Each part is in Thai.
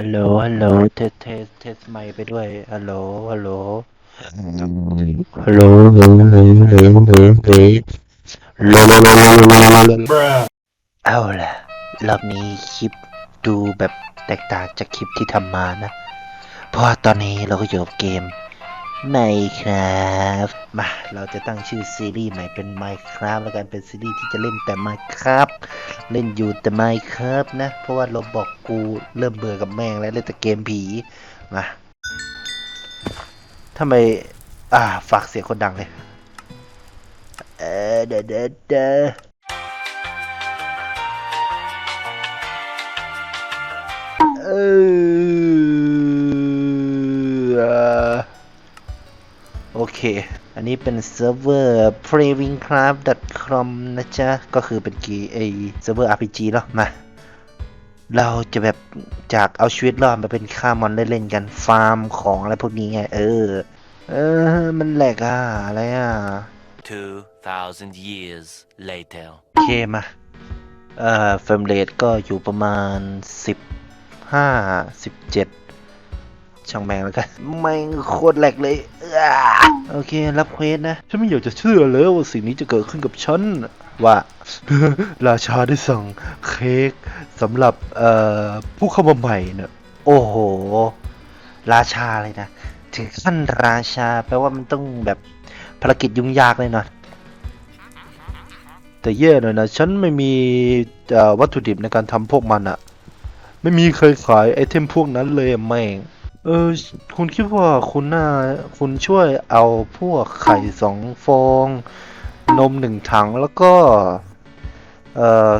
ฮัลโหล ฮัลโหล เทส เทส เทสไมค์ไปด้วยฮัลโหลฮัลโหลฮัลโหล ฮัลโหล ฮัลโหลฮัลโหลฮัลโหลฮัลโหลฮัลโหลเอาล่ะ รอบนี้คลิปดูแบบแตกต่างจากคลิปที่ทำมานะ เพราะว่าตอนนี้เราก็อยู่กับเกม Minecraft มา เราจะตั้งชื่อซีรีส์ใหม่เป็น Minecraft แล้วกันเป็นซีรีส์ที่จะเล่นแต่ Minecraft เล่นอยู่แต่ Minecraft นะ เพราะว่าเราบอกกูเริ่มเบื่อกับแม่งแล้วเล่นแต่เกมผี มาทำไม อ่า ฝากเสียงคนดังเลย เออเดอเดอเดอเออ เค อันนี้เป็นเซิร์ฟเวอร์ playingcraft.com นะจ๊ะ ก็คือเป็นกีไอเซิร์ฟเวอร์ RPG เนาะมาเราจะแบบจากเอาชีวิตรอดมาเป็นฆ่ามอนเล่นๆกันฟาร์มของอะไรพวกนี้ไง เออ เออ มันแหลกอะ อะไรอะ 2,000 years later. โอเคมา เอ่อเฟรมเรทก็อยู่ประมาณสิบห้าสิบเจ็ด ช่างแมงแล้วกันแม่งโคตรแหลกเลยอ้าโอเครับเควสนะ ฉันไม่อยากจะเชื่อเลยว่าสิ่งนี้จะเกิดขึ้นกับฉันว่าราชาได้สั่งเค้กสำหรับเอ่อผู้เข้ามาใหม่เนอะโอ้โห ราชาเลยนะ ถึงขั้นราชาแปลว่ามันต้องแบบภารกิจยุ่งยากเลยเนาะแต่แย่หน่อยนะฉันไม่มีเอ่อวัตถุดิบในการทำพวกมันอะไม่มีเคยขายไอเทมพวกนั้นเลยอะแม่ง เออคุณคิดว่าคุณน่าคุณช่วยเอาพวกไข่สองฟอง นมหนึ่งถังแล้วก็ เอ่อ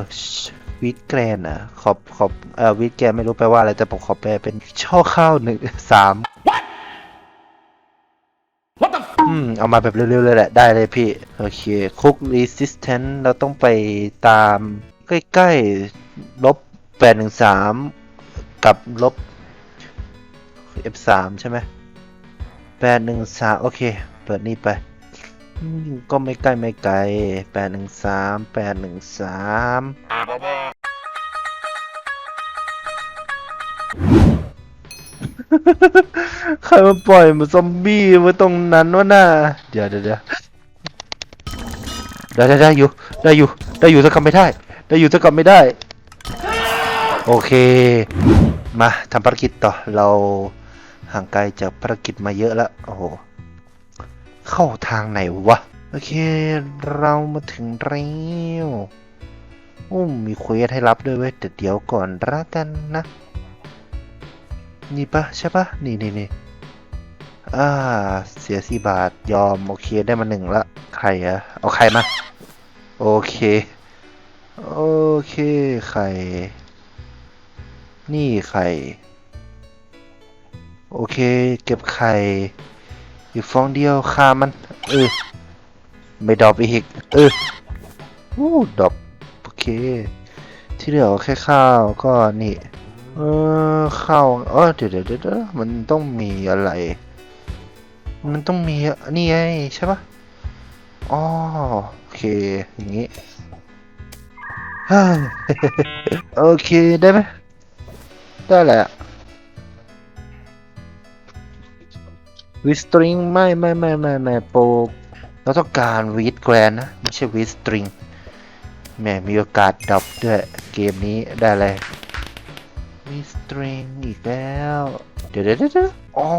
วิตแกรนอะขอบขอบเอ่อวิตแกรนไม่รู้แปลว่าอะไรแต่ผมขอแปลเป็นช่อข้าวหนึ่งสามอืม เอามาแบบเร็วๆเลยแหละ ได้เลยพี่ โอเคคุก resistant เราต้องไปตามใกล้ๆลบแปดหนึ่งสามกับลบ f สามใช่ไหมแปดหนึ่งสามโอเค เปิดนี่ไป ก็ไม่ใกล้ไม่ไกลแปดหนึ่งสามแปดหนึ่งสามใครมาปล่อยมาซอมบี้ไว้ตรงนั้นวะน่ะเดี๋ยวเดี๋ยวเดี๋ยวได้ได้ได้อยู่ได้อยู่ได้อยู่ถ้ากลับไม่ได้ ได้อยู่ถ้ากลับไม่ได้ โอเค มาทำภารกิจต่อเรา ห่างไกลจากภารกิจมาเยอะแล้วโอ้โห เข้าทางไหนวะ โอเค เรามาถึงแล้วอุ้มมีเควสให้รับด้วยเว้ยแต่เดี๋ยวก่อนละกันนะ นี่ปะใช่ปะนี่นี่นี่อ่า เสียสี่บาทยอม โอเคได้มาหนึ่งละ ใครอะเอาใครมา โอเค โอเคไข่นี่ไข่ โอเค เก็บไข่อีกฟองเดียวฆ่ามัน เออ ไม่ดรอปอีก เอออู้ดรอปโอเค ที่เหลือแค่ข้าวก็นี่ เออข้าวเออเดี๋ยวเดี๋ยวเดี๋ยวมันต้องมีอะไร มันต้องมีนี่ไงใช่ปะอ๋อโอเค อย่างงี้ฮ่าโอเคได้ไหมได้แหละ วิสตริงไม่ไม่ไม่ไม่ไม่โปรเราต้องการวีดแกรนนะ ไม่ใช่วีสตริงแหมมีโอกาสดับด้วยเกมนี้ได้เลยวีสตริงอีกแล้ว เดี๋ยวเดี๋ยวเดี๋ยวอ๋อ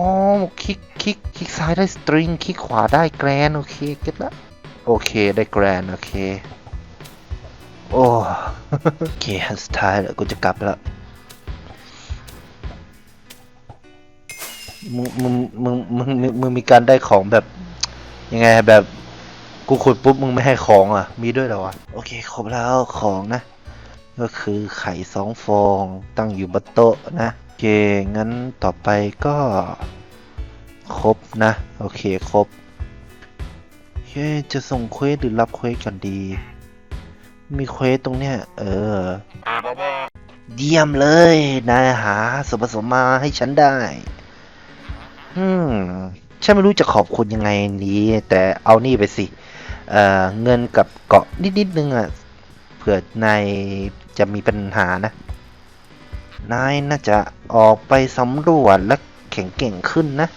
คลิกคลิกคลิกซ้ายได้สตริงคลิกขวาได้แกรนโอเคเก็ตละโอเคได้แกรนโอเคโอ้โอเคสุดท้ายแล้วกูจะกลับแล้ว มึงมึงมึงมึงมึงมีการได้ของแบบ ยังไงแบบกูขุดปุ๊บมึงไม่ให้ของอะ มีด้วยเหรอวะโอเคครบแล้วของนะ ก็คือไข่สองฟองตั้งอยู่บนโต๊ะนะโอเคงั้นต่อไปก็ ครบนะ โอเคครบโอเคจะส่งเควสหรือรับเควสกันดี มีเควสตรงเนี้ย เออเยี่ยมเลยนายหาส่วนผสมมาให้ฉันได้ อืมฉันไม่รู้จะขอบคุณยังไงนี้ แต่เอานี่ไปสิ เอ่อ เงินกับเกาะนิดๆนึงอะ เผื่อนายจะมีปัญหานะ นายน่าจะออกไปสำรวจและแข็งเก่งขึ้นนะ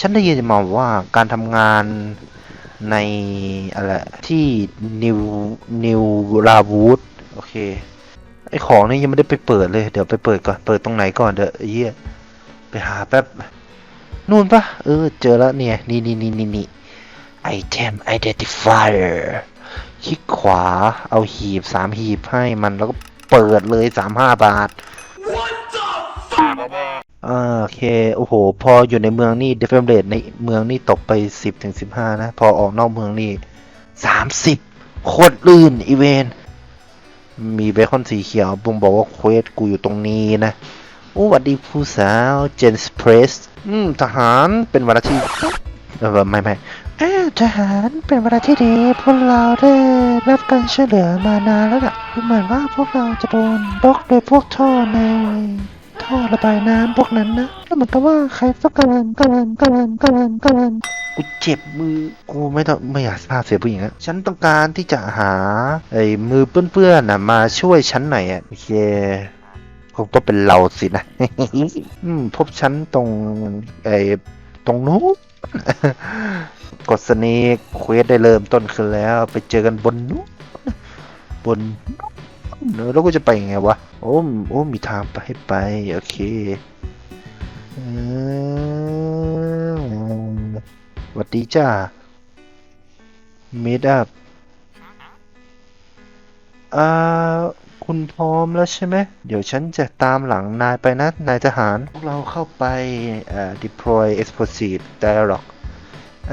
ฉันได้ยินมาว่าการทำงานในอะไรที่นิวนิวราวูดโอเค ไอของนี่ยังไม่ได้ไปเปิดเลย เดี๋ยวไปเปิดก่อน เปิดตรงไหนก่อนเดี๋ยวไอเหี้ยไปหาแป๊บ นู่นปะเออ เจอแล้วเนี่ย นี่นี่นี่นี่นี่ item identifier คลิกขวา เอาหีบสามหีบให้มันแล้วก็เปิดเลยสามห้าบาทโอเค โอ้โห พออยู่ในเมืองนี่ d e f e m rate ในเมืองนี่ตกไป 10ถึง15 นะ พอออกนอกเมืองนี่ 30 โคตรลื่น อีเวน มีเบคอนสีเขียวบุงบอกว่าเควสกูอยู่ตรงนี้นะ โอ้หวัดดีผู้สาวเจนสเพรสอืมทหารเป็นเวลาที่เออไม่ไม่เออทหารเป็นเวลาที่ดีพวกเราได้รับการช่วยเหลือมานานแล้วล่ะดูเหมือนว่าพวกเราจะโดนบล็อกโดยพวกท่อในท่อระบายน้ำพวกนั้นนะก็เหมือนกับว่าใครต้องการการการการการกูเจ็บมือกูไม่ต้องไม่อยากสภาพเสียผู้หญิงอะฉันต้องการที่จะหาไอ้มือเปื้อนๆน่ะมาช่วยฉันหน่อยอะโอเค คงต้องเป็นเราสินะอืมพบฉันตรงไอ้ตรงนู้นกดสเนกเควสได้เริ่มต้นขึ้นแล้ว ไปเจอกันบนนู้นบนเนอแล้วกูจะไปยังไงวะ โอ้มโอ้มีทางไปให้ไป โอเคสวัสดีจ้า meet up อ่า คุณพร้อมแล้วใช่ไหม เดี๋ยวฉันจะตามหลังนายไปนะ นายทหาร เราเข้าไปเอ่อ deploy explosive dialogue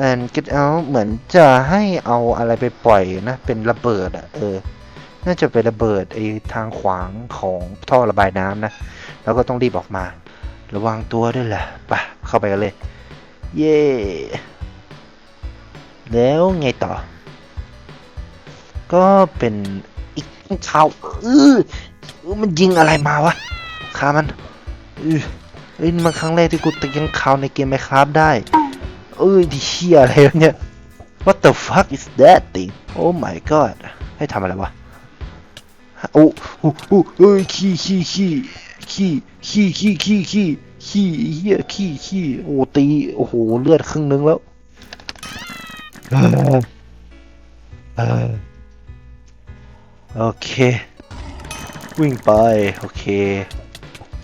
and get out เหมือนจะให้เอาอะไรไปปล่อยนะ เป็นระเบิดอะเออ น่าจะเป็นระเบิดไอ้ทางขวางของท่อระบายน้ำนะ แล้วก็ต้องรีบออกมา ระวังตัวด้วยแหละไปเข้าไปกันเลย เย่แล้วไงต่อ ก็เป็น ข่าวเออเออมันยิงอะไรมาวะขามันเออเอ้ยนี่มันครั้งแรกที่กูตียังข่าวในเกมไมครับได้ เอ้ยที่เชี่ยอะไรเนี่ย What the fuck is that thing Oh my god ให้ทำอะไรวะโอ้โอ้โอ้เอ้ยขี้ขี้ขี้ขี้ขี้ขี้ขี้ขี้ขี้เฮียขี้ขี้โอ้ตีโอ้โหเลือดครึ่งนึงแล้ว เออเออ โอเค วิ่งไป โอเค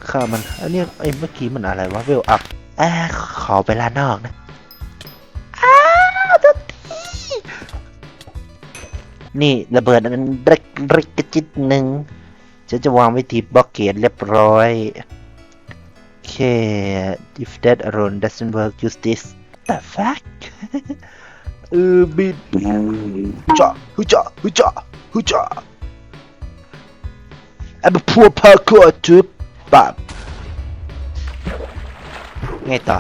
ฆ่ามันอันนี้ไอ้เมื่อกี้มันอะไรวะเวลอัพอ่าขอไปลานอกนะอ้าวโดนตีนี่ระเบิดอันเล็กเล็กกระจิตหนึ่งฉันจะวางไว้ที่บล็อกเกตเรียบร้อยโอเค if that alone doesn't work use this the fuck เออบิดจ้าฮึจ้าฮึจ้าฮึจ้า I'm a poor parkour จุดปับไงต่อ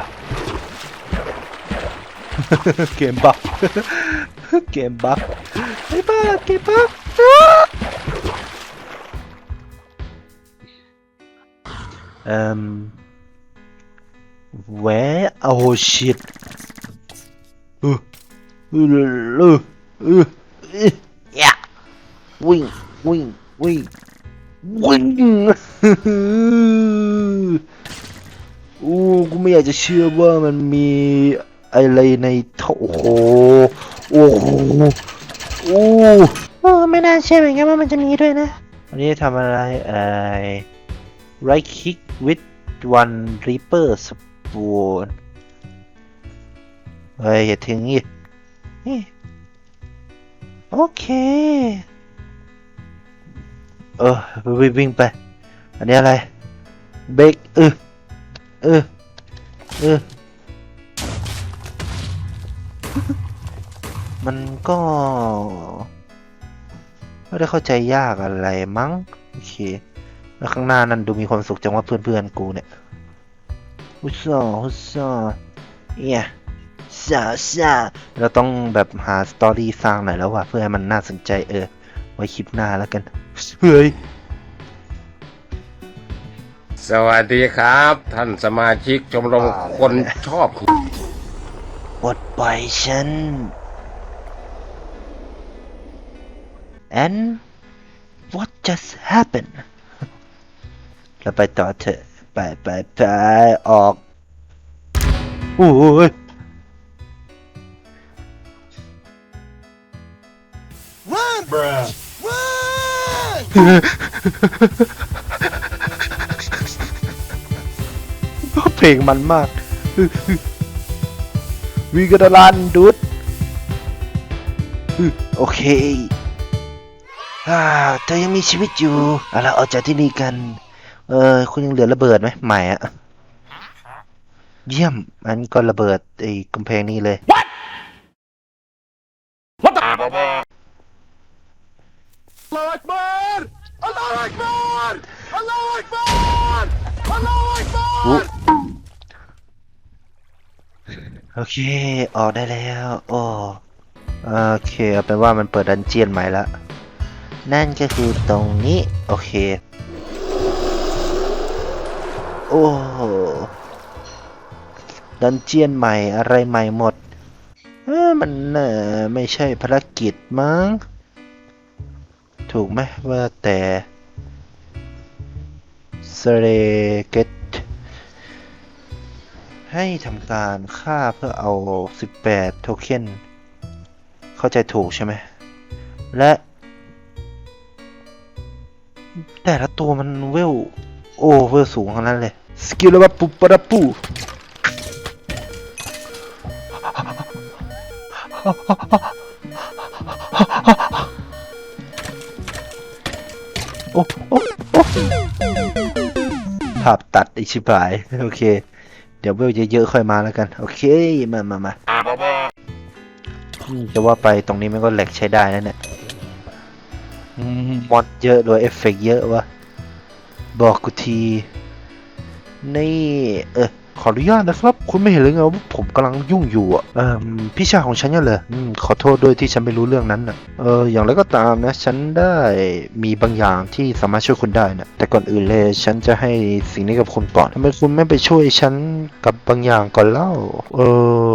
เกมบักเกมบักไอ้บ้าเกมบักเอ่ม where oh shit เออเออเออเออเออ yeah วิ่งวิ่งวิ่ง วิ่งอู้กูไม่อยากจะเชื่อว่ามันมีอะไรในท่อโอ้โหโอ้โหโอ้โอ้ไม่น่าเชื่อเหมือนกันว่ามันจะมีด้วยนะอันนี้ทำอะไรเอ่อ right click with one reaper spawn เฮ้ยอย่าถึงอีกเฮ้ยโอเค เออวิ่งวิ่งไป อันนี้อะไร เบรกเออเออเออมันก็ไม่ได้เข้าใจยากอะไรมั้งโอเคแล้วข้างหน้านั้นดูมีความสุขจังว่าเพื่อนๆกูเนี่ยฮุซ่าฮุซ่เอียซาซาเราต้องแบบหาสตอรี่สร้างหน่อยแล้วว่ะเพื่อให้มันน่าสนใจเออ ไว้คลิปหน้าแล้วกัน เฮ้ยสวัสดีครับ ท่านสมาชิกชมรมคนชอบ ปลดปล่อยฉัน and what just happened แล้วไปต่อเถอะไปไปไปออกโอ้ย เพลงมันมากวีกระลันดุดโอเคอ่าเธอยังมีชีวิตอยู่เอาเราออกจากที่นี่กัน เออคุณยังเหลือระเบิดไหมใหม่อะเยี่ยมอันก็ระเบิดไอ้กำแพงนี้เลย อุ๊โอเค ออกได้แล้ว โอ้โอเคเอาเป็นว่ามันเปิดดันเจียนใหม่ละ นั่นก็คือตรงนี้ โอเค โอ้ดันเจียนใหม่อะไรใหม่หมด เออมันเออไม่ใช่ภารกิจมั้ง ถูกไหมว่าแต่สเรเกตให้ทำการค่าเพื่อเอา 18 โทเค็นเข้าใจถูกใช่ไหม และ แต่ละตัวมันเวล โอเวลสูงทั้งนั้นเลย สกิลแล้วว่าปุ๊บปะระปู อ้โอ้โอ้ภาพตัดไอชิบหาย โอเค เดี๋ยวเวลเยอะๆค่อยมาแล้วกัน โอเค มามามาจะว่าไปตรงนี้มันก็แหลกใช้ได้นะเนี่ยมมอดเยอะด้วยเอฟเฟกต์เยอะวะ บอกกูที นี่ เออ ขออนุญาตนะครับ คุณไม่เห็นเลยไงว่าผมกำลังยุ่งอยู่อะเออพี่ชายของฉันเนี่ยเหรออืมขอโทษด้วยที่ฉันไม่รู้เรื่องนั้นน่ะเอออย่างไรก็ตามนะ ฉันได้มีบางอย่างที่สามารถช่วยคุณได้นะแต่ก่อนอื่นเลยฉันจะให้สิ่งนี้กับคุณก่อนทำไมคุณไม่ไปช่วยฉันกับบางอย่างก่อนเล่า เอ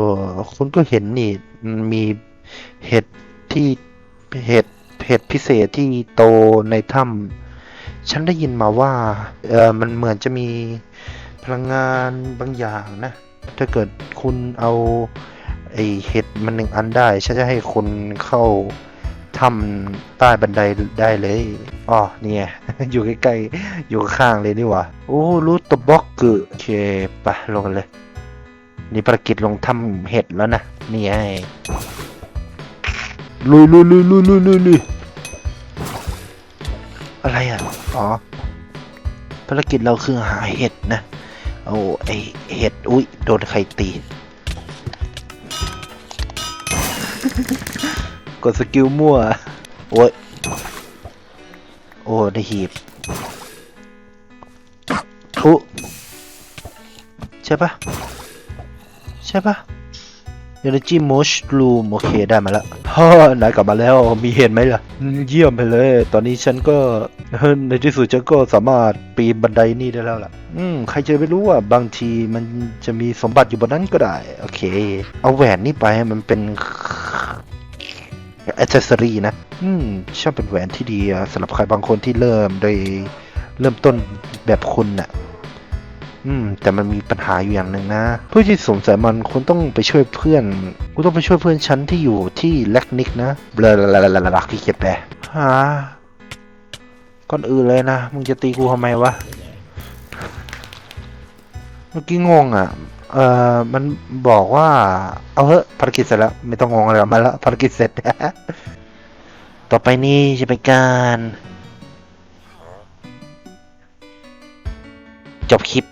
อ คุณก็เห็นนี่มีเห็ดที่เห็ดเห็ดพิเศษที่โตในถ้ำฉันได้ยินมาว่าเออมันเหมือนจะมี พลังงานบางอย่างนะ ถ้าเกิดคุณเอาไอเห็ดมันหนึ่งอันได้ฉันจะให้คุณเข้าถ้ำใต้บันไดได้เลยอ๋อเนี่ยอยู่ใกล้ๆอยู่ข้างเลยนี่หว่าโอ้รู้ตบล็อกคือโอเคไปลงกันเลย นี่ภารกิจลงถ้ำเห็ดแล้วนะนี่ไงลุยลุยลุยลุยลุยลุยลุยอะไรอะ อ๋อ ภารกิจเราคือหาเห็ดนะ โอ้ไอเห็ด อุ้ย โดนใครตี กดสกิลมั่ว โอ้ย โอ้ ได้หีบ ทุ ใช่ปะใช่ปะ Energy Mushroom โอเคได้มาแล้วฮ่านายกลับมาแล้วมีเห็นไหมล่ะ เยี่ยมไปเลย ตอนนี้ฉันก็ในที่สุดฉันก็สามารถปีนบันไดนี่ได้แล้วล่ะ อืมใครจะไปรู้ว่าบางทีมันจะมีสมบัติอยู่บนนั้นก็ได้ โอเค เอาแหวนนี่ไปให้มันเป็นอ c เซสซอรีนะ อืมช่างเป็นแหวนที่ดีสำหรับใครบางคนที่เริ่มโดยเริ่มต้นแบบคุณน่ะ อืม แต่มันมีปัญหาอยู่อย่างหนึ่งนะ เพื่อที่สวมใส่มันคุณต้องไปช่วยเพื่อนคุณต้องไปช่วยเพื่อนฉันที่อยู่ที่แลกนิกนะเบลาลาลาลาลาขี้เกียจแปลฮะก่อนอื่นเลยนะ มึงจะตีกูทำไมวะ เมื่อกี้งงอะ เอ่อ มันบอกว่า เอาเถอะภารกิจเสร็จแล้ว ไม่ต้องงงอะไรมันแล้วภารกิจเสร็จ ต่อไปนี้จะเป็นการ จบคลิป